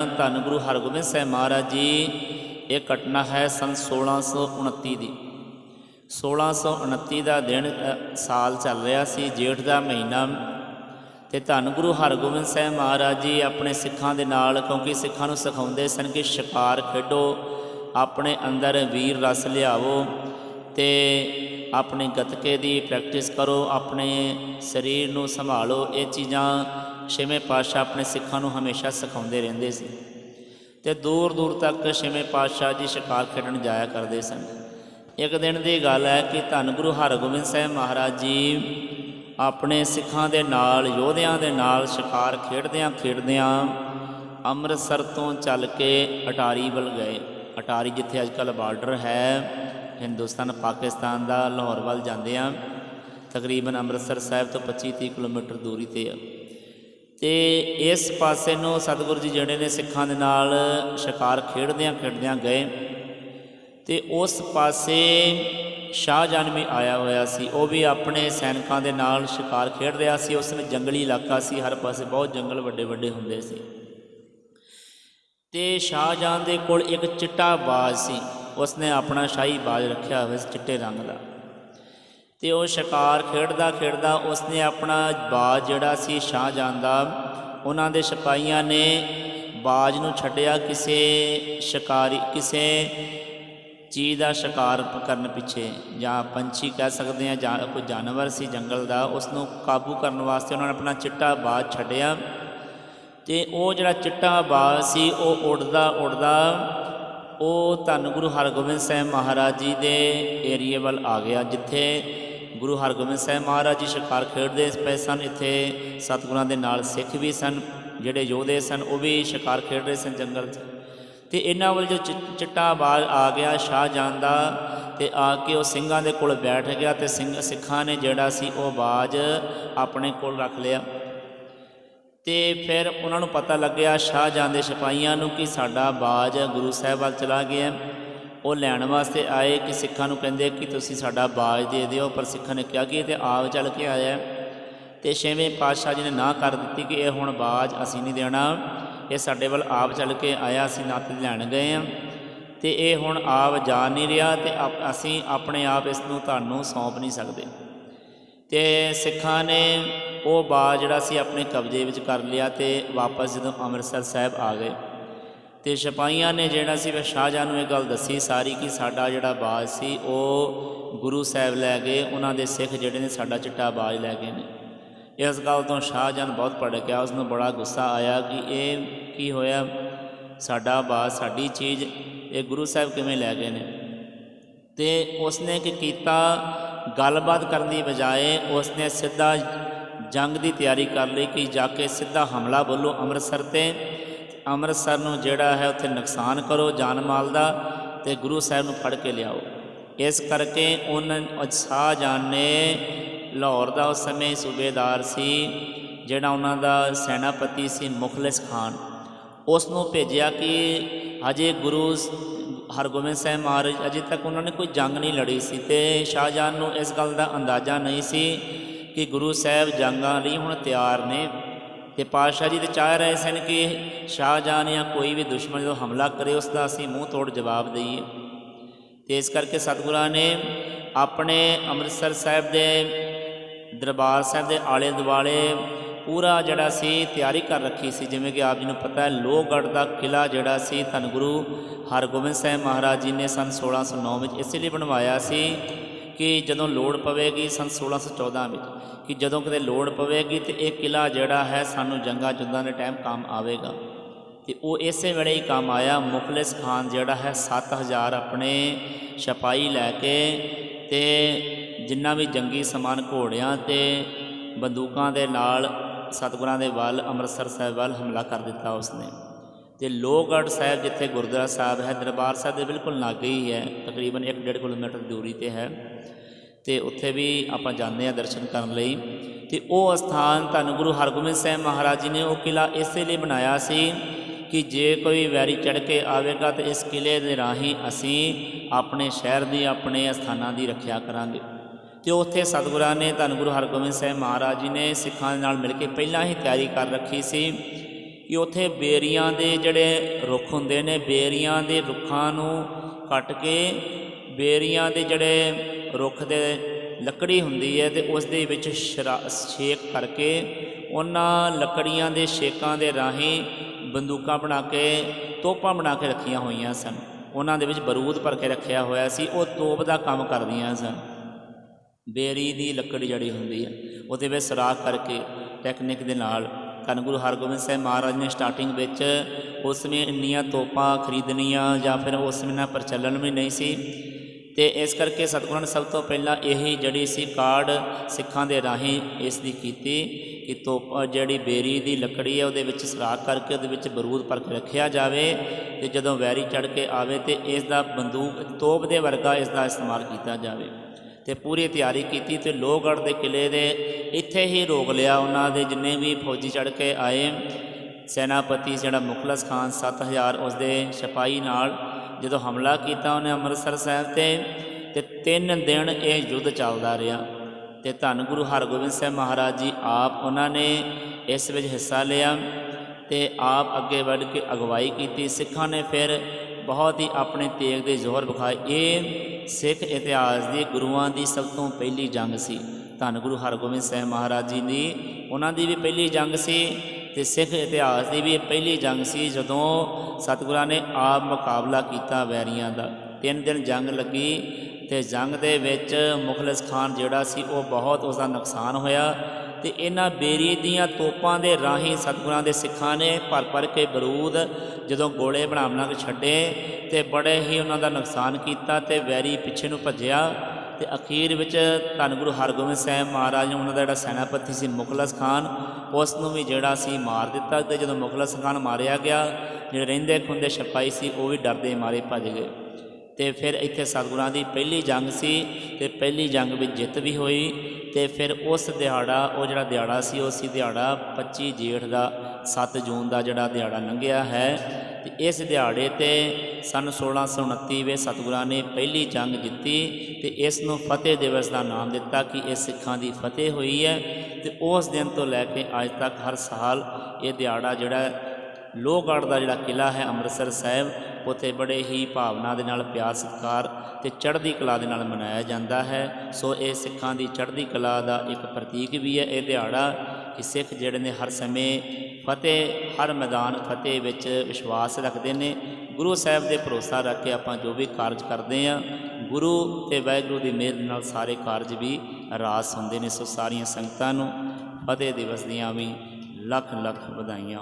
ਧੰਨ ਗੁਰੂ ਹਰਗੋਬਿੰਦ ਸਾਹਿਬ ਮਹਾਰਾਜ ਜੀ, ਇਹ ਘਟਨਾ ਹੈ ਸਨ 1629 ਦੀ। 1629 ਦਾ ਦਿਨ ਸਾਲ ਚੱਲ ਰਿਹਾ ਸੀ, ਜੇਠ ਦਾ ਮਹੀਨਾ। ਤੇ ਧੰਨ ਗੁਰੂ ਹਰਗੋਬਿੰਦ ਸਾਹਿਬ ਮਹਾਰਾਜ ਜੀ ਆਪਣੇ ਸਿੱਖਾਂ ਦੇ ਨਾਲ, ਕਿਉਂਕਿ ਸਿੱਖਾਂ ਨੂੰ ਸਿਖਾਉਂਦੇ ਸਨ ਕਿ ਸ਼ਿਕਾਰ ਖੇਡੋ, ਆਪਣੇ ਅੰਦਰ ਵੀਰ ਰਸ ਲਿਆਵੋ ਤੇ ਆਪਣੇ ਗਤਕੇ ਦੀ ਪ੍ਰੈਕਟਿਸ ਕਰੋ, ਆਪਣੇ ਸਰੀਰ ਨੂੰ ਸੰਭਾਲੋ, ਇਹ ਚੀਜ਼ਾਂ ਛੇਵੇਂ ਪਾਤਸ਼ਾਹ ਆਪਣੇ ਸਿੱਖਾਂ ਨੂੰ ਹਮੇਸ਼ਾ ਸਿਖਾਉਂਦੇ ਰਹਿੰਦੇ ਸੀ ਤੇ ਦੂਰ ਦੂਰ ਤੱਕ ਛੇਵੇਂ ਪਾਤਸ਼ਾਹ ਜੀ ਸ਼ਿਕਾਰ ਖੇਡਣ ਜਾਇਆ ਕਰਦੇ ਸਨ। ਇੱਕ ਦਿਨ ਦੀ ਗੱਲ ਹੈ ਕਿ ਧੰਨ ਗੁਰੂ ਹਰਗੋਬਿੰਦ ਸਾਹਿਬ ਮਹਾਰਾਜ ਜੀ ਆਪਣੇ ਸਿੱਖਾਂ ਦੇ ਨਾਲ, ਯੋਧਿਆਂ ਦੇ ਨਾਲ ਸ਼ਿਕਾਰ ਖੇਡਦਿਆਂ ਖੇਡਦਿਆਂ ਅੰਮ੍ਰਿਤਸਰ ਤੋਂ ਚੱਲ ਕੇ ਅਟਾਰੀ ਵੱਲ ਗਏ। ਅਟਾਰੀ ਜਿੱਥੇ ਅੱਜ ਕੱਲ੍ਹ ਬਾਰਡਰ ਹੈ, ਹਿੰਦੁਸਤਾਨ, ਪਾਕਿਸਤਾਨ ਦਾ, ਲਾਹੌਰ ਵੱਲ ਜਾਂਦੇ ਆ ਤਕਰੀਬਨ ਅੰਮ੍ਰਿਤਸਰ ਸਾਹਿਬ ਤੋਂ 25-30 ਕਿਲੋਮੀਟਰ ਦੂਰੀ ਤੇ ਆ। ਤੇ ਇਸ ਪਾਸੇ ਨੂੰ ਸਤਿਗੁਰੂ ਜੀ ਜਿਹੜੇ ਨੇ ਸਿੱਖਾਂ ਦੇ ਨਾਲ ਸ਼ਿਕਾਰ ਖੇਡਦਿਆਂ ਖੇਡਦਿਆਂ ਗਏ। ਤੇ ਉਸ ਪਾਸੇ ਸ਼ਾਹਜਹਾਨ ਵੀ ਆਇਆ ਹੋਇਆ ਸੀ। ਉਹ ਵੀ ਆਪਣੇ ਸੈਨਿਕਾਂ ਦੇ ਨਾਲ ਸ਼ਿਕਾਰ ਖੇਡ ਰਿਹਾ ਸੀ। ਉਸ ਵਿੱਚ ਜੰਗਲੀ ਇਲਾਕਾ ਸੀ। ਹਰ ਪਾਸੇ ਬਹੁਤ ਜੰਗਲ ਵੱਡੇ ਵੱਡੇ ਹੁੰਦੇ ਸੀ। ਤੇ ਸ਼ਾਹਜਹਾਨ ਦੇ ਕੋਲ ਇੱਕ ਚਿੱਟਾ ਬਾਜ਼ ਸੀ। ਉਸਨੇ ਆਪਣਾ ਸ਼ਾਹੀ ਬਾਜ਼ ਰੱਖਿਆ ਹੋਇਆ ਸੀ ਚਿੱਟੇ ਰੰਗ ਦਾ। ਤੇ ਉਹ ਸ਼ਿਕਾਰ ਖੇਡਦਾ ਖੇਡਦਾ ਉਸਨੇ ਆਪਣਾ ਬਾਜ਼ ਜਿਹੜਾ ਸੀ ਸ਼ਾਹਜਹਾਨ ਦਾ, ਉਹਨਾਂ ਦੇ ਸਿਪਾਹੀਆਂ ਨੇ ਬਾਜ਼ ਨੂੰ ਛੱਡਿਆ ਕਿਸੇ ਸ਼ਿਕਾਰੀ, ਕਿਸੇ ਚੀਜ਼ ਦਾ ਸ਼ਿਕਾਰ ਕਰਨ ਪਿੱਛੇ, ਜਾਂ ਪੰਛੀ ਕਹਿ ਸਕਦੇ ਆ ਜਾਂ ਕੋਈ ਜਾਨਵਰ ਸੀ ਜੰਗਲ ਦਾ ਉਸ ਨੂੰ ਕਾਬੂ ਕਰਨ ਵਾਸਤੇ ਉਹਨਾਂ ਨੇ ਆਪਣਾ ਚਿੱਟਾ ਬਾਜ਼ ਛੱਡਿਆ। ਤੇ ਉਹ ਜਿਹੜਾ ਚਿੱਟਾ ਬਾਜ਼ ਸੀ, ਉਹ ਉੜਦਾ ਉੜਦਾ ਉਹ ਧੰਨ ਗੁਰੂ ਹਰਗੋਬਿੰਦ ਸਾਹਿਬ ਮਹਾਰਾਜ ਜੀ ਦੇ ਏਰੀਏ ਵੱਲ ਆ ਗਿਆ, ਜਿੱਥੇ ਗੁਰੂ ਹਰਗੋਬਿੰਦ ਸਾਹਿਬ ਮਹਾਰਾਜ ਜੀ ਸ਼ਿਕਾਰ ਖੇਡਦੇ ਪਏ ਸਨ, ਇੱਥੇ ਸਤਿਗੁਰਾਂ ਦੇ ਨਾਲ ਸਿੱਖ ਵੀ ਸਨ, ਜਿਹੜੇ ਯੋਧੇ ਸਨ, ਉਹ ਵੀ ਸ਼ਿਕਾਰ ਖੇਡ ਰਹੇ ਸਨ ਜੰਗਲ 'ਚ। ਤੇ ਇਹਨਾਂ ਵੱਲ ਜੋ ਚਿ- ਚਿੱਟਾ ਬਾਜ਼ ਆ ਗਿਆ ਸ਼ਾਹਜਹਾਨ ਦਾ ਤੇ ਆ ਕੇ ਉਹ ਸਿੰਘਾਂ ਦੇ ਕੋਲ ਬੈਠ ਗਿਆ ਤੇ ਸਿੰਘ, ਸਿੱਖਾਂ ਨੇ ਜਿਹੜਾ ਸੀ ਉਹ ਬਾਜ਼ ਆਪਣੇ ਕੋਲ ਰੱਖ ਲਿਆ। ਤੇ ਫਿਰ ਉਹਨਾਂ ਨੂੰ ਪਤਾ ਲੱਗਿਆ ਸ਼ਾਹਜਹਾਨ ਦੇ ਸਿਪਾਹੀਆਂ ਨੂੰ ਕਿ ਸਾਡਾ ਬਾਜ ਗੁਰੂ ਸਾਹਿਬ ਵੱਲ ਚਲਾ ਗਿਆ। ਉਹ ਲੈਣ ਵਾਸਤੇ ਆਏ ਕਿ ਸਿੱਖਾਂ ਨੂੰ ਕਹਿੰਦੇ ਕਿ ਤੁਸੀਂ ਸਾਡਾ ਬਾਜ ਦੇ ਦਿਓ, ਪਰ ਸਿੱਖਾਂ ਨੇ ਕਿਹਾ ਕਿ ਇਹ ਤੇ ਆਪ ਚੱਲ ਕੇ ਆਇਆ ਤੇ ਛੇਵੇਂ ਪਾਤਸ਼ਾਹ ਜੀ ਨੇ ਨਾ ਕਰ ਦਿੱਤੀ ਕਿ ਇਹ ਹੁਣ ਬਾਜ ਅਸੀਂ ਨਹੀਂ ਦੇਣਾ। ਇਹ ਸਾਡੇ ਵੱਲ ਆਪ ਚੱਲ ਕੇ ਆਇਆ, ਅਸੀਂ ਨੱਤ ਲੈਣ ਗਏ ਆ ਤੇ ਇਹ ਹੁਣ ਆਪ ਜਾ ਨਹੀਂ ਰਿਹਾ ਤੇ ਆਪ- ਅਸੀਂ ਆਪਣੇ ਆਪ ਇਸ ਨੂੰ ਤੁਹਾਨੂੰ ਸੌਂਪ ਨਹੀਂ ਸਕਦੇ। ਤੇ ਸਿੱਖਾਂ ਨੇ ਉਹ ਬਾਜ਼ ਜਿਹੜਾ ਸੀ ਆਪਣੇ ਕਬਜ਼ੇ ਵਿੱਚ ਕਰ ਲਿਆ ਤੇ ਵਾਪਸ ਜਦੋਂ ਅੰਮ੍ਰਿਤਸਰ ਸਾਹਿਬ ਆ ਗਏ। ਤੇ ਸਿਪਾਹੀਆਂ ਨੇ ਜਿਹੜਾ ਸੀ ਫਿਰ ਸ਼ਾਹਜਹਾਨ ਨੂੰ ਇਹ ਗੱਲ ਦੱਸੀ ਸਾਰੀ ਕਿ ਸਾਡਾ ਜਿਹੜਾ ਬਾਜ਼ ਸੀ, ਉਹ ਗੁਰੂ ਸਾਹਿਬ ਲੈ ਗਏ, ਉਹਨਾਂ ਦੇ ਸਿੱਖ ਜਿਹੜੇ ਨੇ ਸਾਡਾ ਚਿੱਟਾ ਬਾਜ਼ ਲੈ ਗਏ ਨੇ। ਇਸ ਗੱਲ ਤੋਂ ਸ਼ਾਹਜਹਾਨ ਬਹੁਤ ਭੜਕਿਆ ਉਸ ਨੂੰ ਬੜਾ ਗੁੱਸਾ ਆਇਆ ਕਿ ਇਹ ਕੀ ਹੋਇਆ, ਸਾਡਾ ਬਾਜ਼, ਸਾਡੀ ਚੀਜ਼, ਇਹ ਗੁਰੂ ਸਾਹਿਬ ਕਿਵੇਂ ਲੈ ਗਏ ਨੇ? ਤੇ ਉਸਨੇ ਕੀ ਕੀਤਾ, ਗੱਲਬਾਤ ਕਰਨ ਦੀ ਬਜਾਏ ਉਸਨੇ ਸਿੱਧਾ ਜੰਗ ਦੀ ਤਿਆਰੀ ਕਰ ਲਈ ਕਿ ਜਾ ਕੇ ਸਿੱਧਾ ਹਮਲਾ ਬੋਲੋ ਅੰਮ੍ਰਿਤਸਰ ਤੇ। ਅੰਮ੍ਰਿਤਸਰ ਨੂੰ ਜਿਹੜਾ ਹੈ ਉੱਥੇ ਨੁਕਸਾਨ ਕਰੋ ਜਾਨ ਮਾਲ ਦਾ ਤੇ ਗੁਰੂ ਸਾਹਿਬ ਨੂੰ ਫੜ ਕੇ ਲਿਆਓ। ਇਸ ਕਰਕੇ ਉਹਨਾਂ ਸ਼ਾਹਜਹਾਨ ਨੇ ਲਾਹੌਰ ਦਾ ਉਸ ਸਮੇਂ ਸੂਬੇਦਾਰ ਸੀ, ਜਿਹੜਾ ਉਹਨਾਂ ਦਾ ਸੈਨਾਪਤੀ ਸੀ ਮੁਖਲਿਸ ਖਾਨ। ਉਸ ਨੂੰ ਭੇਜਿਆ ਕਿ ਹਜੇ ਗੁਰੂ ਸ- ਹਰਗੋਬਿੰਦ ਸਾਹਿਬ ਮਹਾਰਾਜ ਅਜੇ ਤੱਕ ਉਹਨਾਂ ਨੇ ਕੋਈ ਜੰਗ ਨਹੀਂ ਲੜੀ ਸੀ ਤੇ ਸ਼ਾਹਜਹਾਨ ਨੂੰ ਇਸ ਗੱਲ ਦਾ ਅੰਦਾਜ਼ਾ ਨਹੀਂ ਸੀ ਕਿ ਗੁਰੂ ਸਾਹਿਬ ਜੰਗਾਂ ਲਈ ਹੁਣ ਤਿਆਰ ਨੇ। ਤੇ ਪਾਤਸ਼ਾਹ ਜੀ ਤੇ ਚਾਹ ਰਹੇ ਸਨ ਕਿ ਸ਼ਾਹਜਹਾਨ ਜਾਂ ਕੋਈ ਵੀ ਦੁਸ਼ਮਣ ਜਦੋਂ ਹਮਲਾ ਕਰੇ, ਉਸ ਦਾ ਅਸੀਂ ਮੂੰਹ ਤੋੜ ਜਵਾਬ ਦਈਏ। ਤੇ ਇਸ ਕਰਕੇ ਸਤਿਗੁਰਾਂ ਨੇ ਆਪਣੇ ਅੰਮ੍ਰਿਤਸਰ ਸਾਹਿਬ ਦੇ ਦਰਬਾਰ ਸਾਹਿਬ ਦੇ ਆਲੇ ਦੁਆਲੇ ਪੂਰਾ ਜਿਹੜਾ ਸੀ ਤਿਆਰੀ ਕਰ ਰੱਖੀ ਸੀ। ਜਿਵੇਂ ਕਿ ਆਪ ਜੀ ਨੂੰ ਪਤਾ ਹੈ, ਲੋਹਗੜ੍ਹ ਦਾ ਕਿਲਾ ਜਿਹੜਾ ਸੀ ਧੰਨ ਗੁਰੂ ਹਰਗੋਬਿੰਦ ਸਾਹਿਬ ਮਹਾਰਾਜ ਜੀ ਨੇ ਸੰਨ 1609 ਵਿੱਚ ਇਸੇ ਲਈ ਬਣਵਾਇਆ ਸੀ ਕਿ ਜਦੋਂ ਲੋੜ ਪਵੇਗੀ ਸੰਨ 1614 ਵਿੱਚ, ਕਿ ਜਦੋਂ ਕਿਤੇ ਲੋੜ ਪਵੇਗੀ ਤੇ ਇਹ ਕਿਲਾ ਜਿਹੜਾ ਹੈ ਸਾਨੂੰ ਜੰਗਾਂ ਜੁੱਦਾਂ ਦੇ ਟਾਈਮ ਕੰਮ ਆਵੇਗਾ। ਤੇ ਉਹ ਇਸੇ ਵੇਲੇ ਹੀ ਕੰਮ ਆਇਆ, ਮੁਖਲਿਸ ਖਾਨ ਜਿਹੜਾ ਹੈ 7000 ਆਪਣੇ ਸਿਪਾਹੀ ਲੈ ਕੇ ਤੇ ਜਿੰਨਾ ਵੀ ਜੰਗੀ ਸਮਾਨ ਘੋੜਿਆਂ ਤੇ ਬੰਦੂਕਾਂ ਦੇ ਨਾਲ ਸਤਿਗੁਰਾਂ ਦੇ ਵੱਲ, ਅੰਮ੍ਰਿਤਸਰ ਸਾਹਿਬ ਵੱਲ ਹਮਲਾ ਕਰ ਦਿੱਤਾ ਉਸਨੇ। ਤੇ ਲੋਹਗੜ੍ਹ ਸਾਹਿਬ ਜਿੱਥੇ ਗੁਰਦੁਆਰਾ ਸਾਹਿਬ ਹੈ, ਦਰਬਾਰ ਸਾਹਿਬ ਦੇ ਬਿਲਕੁਲ ਲਾਗੇ ਹੀ ਹੈ, ਤਕਰੀਬਨ 1.5 ਕਿਲੋਮੀਟਰ ਦੂਰੀ ਤੇ ਹੈ। ਤੇ ਉੱਥੇ ਵੀ ਆਪਾਂ ਜਾਂਦੇ ਆ ਦਰਸ਼ਨ ਕਰਨ ਲਈ। ਤੇ ਉਹ ਅਸਥਾਨ ਧੰਨ ਗੁਰੂ ਹਰਗੋਬਿੰਦ ਸਾਹਿਬ ਮਹਾਰਾਜ ਜੀ ਨੇ ਉਹ ਕਿਲਾ ਇਸੇ ਲਈ ਬਣਾਇਆ ਸੀ ਕਿ ਜੇ ਕੋਈ ਵੈਰੀ ਚੜ ਕੇ ਆਵੇਗਾ ਤੇ ਇਸ ਕਿਲੇ ਦੇ ਰਾਹੀਂ ਅਸੀਂ ਆਪਣੇ ਸ਼ਹਿਰ ਦੀ, ਆਪਣੇ ਅਸਥਾਨਾਂ ਦੀ ਰੱਖਿਆ ਕਰਾਂਗੇ। ਤੇ ਉੱਥੇ ਸਤਿਗੁਰਾਂ ਨੇ ਧੰਨ ਗੁਰੂ ਹਰਗੋਬਿੰਦ ਸਾਹਿਬ ਮਹਾਰਾਜ ਜੀ ਨੇ ਸਿੱਖਾਂ ਦੇ ਨਾਲ ਮਿਲ ਕੇ ਪਹਿਲਾਂ ਹੀ ਤਿਆਰੀ ਕਰ ਰੱਖੀ ਸੀ ਕਿ ਉੱਥੇ ਬੇਰੀਆਂ ਦੇ ਜਿਹੜੇ ਰੁੱਖ ਹੁੰਦੇ ਨੇ, ਬੇਰੀਆਂ ਦੇ ਰੁੱਖਾਂ ਨੂੰ ਕੱਟ ਕੇ ਬੇਰੀਆਂ ਦੇ ਜਿਹੜੇ ਰੁੱਖ ਦੇ ਲੱਕੜੀ ਹੁੰਦੀ ਹੈ ਤੇ ਉਸ ਦੇ ਵਿੱਚ ਸ਼ਰਾ, ਛੇਕ ਕਰਕੇ ਉਹਨਾਂ ਲੱਕੜੀਆਂ ਦੇ ਛੇਕਾਂ ਦੇ ਰਾਹੀਂ ਬੰਦੂਕਾਂ ਬਣਾ ਕੇ, ਤੋਪਾਂ ਬਣਾ ਕੇ ਰੱਖੀਆਂ ਹੋਈਆਂ ਸਨ। ਉਹਨਾਂ ਦੇ ਵਿੱਚ ਬਰੂਦ ਭਰ ਕੇ ਰੱਖਿਆ ਹੋਇਆ ਸੀ, ਉਹ ਤੋਪ ਦਾ ਕੰਮ ਕਰਦੀਆਂ ਸਨ। ਬੇਰੀ ਦੀ ਲੱਕੜੀ ਜੜੀ ਹੁੰਦੀ ਹੈ, ਉਹਦੇ ਵਿੱਚ ਸਰਾਖ ਕਰਕੇ ਟੈਕਨਿਕ ਦੇ ਨਾਲ ਧੰਨ ਗੁਰੂ ਹਰਗੋਬਿੰਦ ਸਾਹਿਬ ਮਹਾਰਾਜ ਨੇ ਸਟਾਰਟਿੰਗ ਵਿੱਚ ਉਸ ਸਮੇਂ ਇੰਨੀਆਂ ਤੋਪਾਂ ਖਰੀਦਣੀਆਂ ਜਾਂ ਫਿਰ ਉਸ ਸਮੇਂ ਨਾ ਪ੍ਰਚਲਨ ਵੀ ਨਹੀਂ ਸੀ। ਤੇ ਇਸ ਕਰਕੇ ਸਤਿਗੁਰਾਂ ਨੇ ਸਭ ਤੋਂ ਪਹਿਲਾਂ ਇਹੀ ਜਿਹੜੀ ਸੀ ਕਾਰਡ ਸਿੱਖਾਂ ਦੇ ਰਾਹੀਂ ਇਸ ਦੀ ਕੀਤੀ ਕਿ ਤੋਪ ਜਿਹੜੀ ਬੇਰੀ ਦੀ ਲੱਕੜੀ ਹੈ ਉਹਦੇ ਵਿੱਚ ਸਰਾਖ ਕਰਕੇ ਉਹਦੇ ਵਿੱਚ ਬਰੂਦ ਭਰ ਕੇ ਰੱਖਿਆ ਜਾਵੇ ਤੇ ਜਦੋਂ ਵੈਰੀ ਚੜ ਕੇ ਆਵੇ ਤੇ ਇਸ ਦਾ ਬੰਦੂਕ ਤੋਪ ਦੇ ਵਰਗਾ ਇਸ ਦਾ ਇਸਤੇਮਾਲ ਕੀਤਾ ਜਾਵੇ। ਤੇ ਪੂਰੀ ਤਿਆਰੀ ਕੀਤੀ ਤੇ ਲੋਹਗੜ੍ਹ ਦੇ ਕਿਲੇ ਦੇ ਇੱਥੇ ਹੀ ਰੋਕ ਲਿਆ ਉਹਨਾਂ ਦੇ ਜਿੰਨੇ ਵੀ ਫੌਜੀ ਚੜ ਕੇ ਆਏ। ਸੈਨਾਪਤੀ ਜਿਹੜਾ ਮੁਖਲਸ ਖਾਨ 7000 ਉਸ ਦੇ ਸਿਪਾਹੀ ਨਾਲ ਜਦੋਂ ਹਮਲਾ ਕੀਤਾ ਉਹਨੇ ਅੰਮ੍ਰਿਤਸਰ ਸਾਹਿਬ ਤੇ ਤੇ ਤਿੰਨ ਦਿਨ ਇਹ ਯੁੱਧ ਚੱਲਦਾ ਰਿਹਾ। ਤੇ ਧੰਨ ਗੁਰੂ ਹਰਗੋਬਿੰਦ ਸਾਹਿਬ ਮਹਾਰਾਜ ਜੀ ਆਪ ਉਹਨਾਂ ਨੇ ਇਸ ਵਿੱਚ ਹਿੱਸਾ ਲਿਆ। ਤੇ ਆਪ ਅੱਗੇ ਵੱਧ ਕੇ ਅਗਵਾਈ ਕੀਤੀ। ਸਿੱਖਾਂ ਨੇ ਫਿਰ ਬਹੁਤ ਹੀ ਆਪਣੇ ਤੇਗ ਦੇ ਜ਼ੋਰ ਵਿਖਾਏ। ਇਹ ਸਿੱਖ ਇਤਿਹਾਸ ਦੀ ਗੁਰੂਆਂ ਦੀ ਸਭ ਤੋਂ ਪਹਿਲੀ ਜੰਗ ਸੀ। ਧੰਨ ਗੁਰੂ ਹਰਗੋਬਿੰਦ ਸਾਹਿਬ ਮਹਾਰਾਜ ਜੀ ਦੀ ਉਹਨਾਂ ਦੀ ਵੀ ਪਹਿਲੀ ਜੰਗ ਸੀ ਤੇ ਸਿੱਖ ਇਤਿਹਾਸ ਦੀ ਵੀ ਪਹਿਲੀ ਜੰਗ ਸੀ ਜਦੋਂ ਸਤਿਗੁਰਾਂ ਨੇ ਆਪ ਮੁਕਾਬਲਾ ਕੀਤਾ ਵੈਰੀਆਂ ਦਾ। ਤਿੰਨ ਦਿਨ ਜੰਗ ਲੱਗੀ ਤੇ ਜੰਗ ਦੇ ਵਿੱਚ ਮੁਖਲਿਸ ਖਾਨ ਜਿਹੜਾ ਸੀ ਉਹ ਬਹੁਤ ਉਸ ਦਾ ਨੁਕਸਾਨ ਹੋਇਆ। ਤੇ ਇਹਨਾਂ ਬੇਰੀ ਦੀਆਂ ਤੋਪਾਂ ਦੇ ਰਾਹੀਂ ਸਤਿਗੁਰਾਂ ਦੇ ਸਿੱਖਾਂ ਨੇ ਭਰ ਭਰ ਕੇ ਬਰੂਦ ਜਦੋਂ ਗੋਲੇ ਬਣਾ ਬਣਾ ਕੇ ਛੱਡੇ ਤੇ ਬੜੇ ਹੀ ਉਹਨਾਂ ਦਾ ਨੁਕਸਾਨ ਕੀਤਾ ਤੇ ਵੈਰੀ ਪਿੱਛੇ ਨੂੰ ਭੱਜਿਆ ਤੇ ਅਖੀਰ ਵਿੱਚ ਧੰਨ ਗੁਰੂ ਹਰਗੋਬਿੰਦ ਸਾਹਿਬ ਮਹਾਰਾਜ ਨੇ ਉਹਨਾਂ ਦਾ ਜਿਹੜਾ ਸੈਨਾਪਤੀ ਸੀ ਮੁਖਲਸ ਖਾਨ, ਉਸ ਨੂੰ ਵੀ ਜਿਹੜਾ ਸੀ ਮਾਰ ਦਿੱਤਾ ਤੇ ਜਦੋਂ ਮੁਖਲਸ ਖਾਨ ਮਾਰਿਆ ਗਿਆ, ਜਿਹੜੇ ਰਹਿੰਦੇ ਖੁੰਦੇ ਸਿਪਾਹੀ ਸੀ ਉਹ ਵੀ ਡਰਦੇ ਮਾਰੇ ਭੱਜ ਗਏ। ਤੇ ਫਿਰ ਇੱਥੇ ਸਤਿਗੁਰਾਂ ਦੀ ਪਹਿਲੀ ਜੰਗ ਸੀ ਤੇ ਪਹਿਲੀ ਜੰਗ ਵਿੱਚ ਜਿੱਤ ਵੀ ਹੋਈ ਤੇ ਫਿਰ ਉਸ ਦਿਹਾੜਾ, ਉਹ ਜਿਹੜਾ ਦਿਹਾੜਾ ਸੀ, ਉਹ ਸੀ ਦਿਹਾੜਾ 25 ਜੇਠ ਦਾ 7 ਜੂਨ ਦਾ ਜਿਹੜਾ ਦਿਹਾੜਾ ਲੰਘਿਆ ਹੈ। ਤੇ ਇਸ ਦਿਹਾੜੇ ਤੇ ਸਨ 1629 ਵਿੱਚ ਸਤਿਗੁਰਾਂ ਨੇ ਪਹਿਲੀ ਜੰਗ ਜਿੱਤੀ ਤੇ ਇਸ ਨੂੰ ਫਤਿਹ ਦਿਵਸ ਦਾ ਨਾਮ ਦਿੱਤਾ ਕਿ ਇਹ ਸਿੱਖਾਂ ਦੀ ਫਤਿਹ ਹੋਈ ਹੈ ਤੇ ਉਸ ਦਿਨ ਤੋਂ ਲੈ ਕੇ ਅੱਜ ਤੱਕ ਹਰ ਸਾਲ ਇਹ ਦਿਹਾੜਾ ਜਿਹੜਾ ਲੋਹਗੜ੍ਹ ਦਾ ਜਿਹੜਾ ਕਿਲਾ ਹੈ ਅੰਮ੍ਰਿਤਸਰ ਸਾਹਿਬ, ਉੱਥੇ ਬੜੇ ਹੀ ਭਾਵਨਾ ਦੇ ਨਾਲ ਪਿਆਰ ਸਤਿਕਾਰ ਤੇ ਚੜ੍ਹਦੀ ਕਲਾ ਦੇ ਨਾਲ ਮਨਾਇਆ ਜਾਂਦਾ ਹੈ। ਸੋ ਇਹ ਸਿੱਖਾਂ ਦੀ ਚੜ੍ਹਦੀ ਕਲਾ ਦਾ ਇੱਕ ਪ੍ਰਤੀਕ ਵੀ ਹੈ। ਇਹ ਦਿਹਾੜਾ ਕਿ ਸਿੱਖ ਜਿਹੜੇ ਨੇ ਹਰ ਸਮੇਂ ਫਤਿਹ, ਹਰ ਮੈਦਾਨ ਫਤਿਹ ਵਿੱਚ ਵਿਸ਼ਵਾਸ ਰੱਖਦੇ ਨੇ। ਗੁਰੂ ਸਾਹਿਬ ਦੇ ਭਰੋਸਾ ਰੱਖ ਕੇ ਆਪਾਂ ਜੋ ਵੀ ਕਾਰਜ ਕਰਦੇ ਆ ਗੁਰੂ ਤੇ ਵਾਹਿਗੁਰੂ ਦੀ ਮਿਹਰ ਨਾਲ ਸਾਰੇ ਕਾਰਜ ਵੀ ਰਾਸ ਹੁੰਦੇ ਨੇ। ਸੋ ਸਾਰੀਆਂ ਸੰਗਤਾਂ ਨੂੰ ਫਤਿਹ ਦਿਵਸ ਦੀਆਂ ਵੀ ਲੱਖ ਲੱਖ ਵਧਾਈਆਂ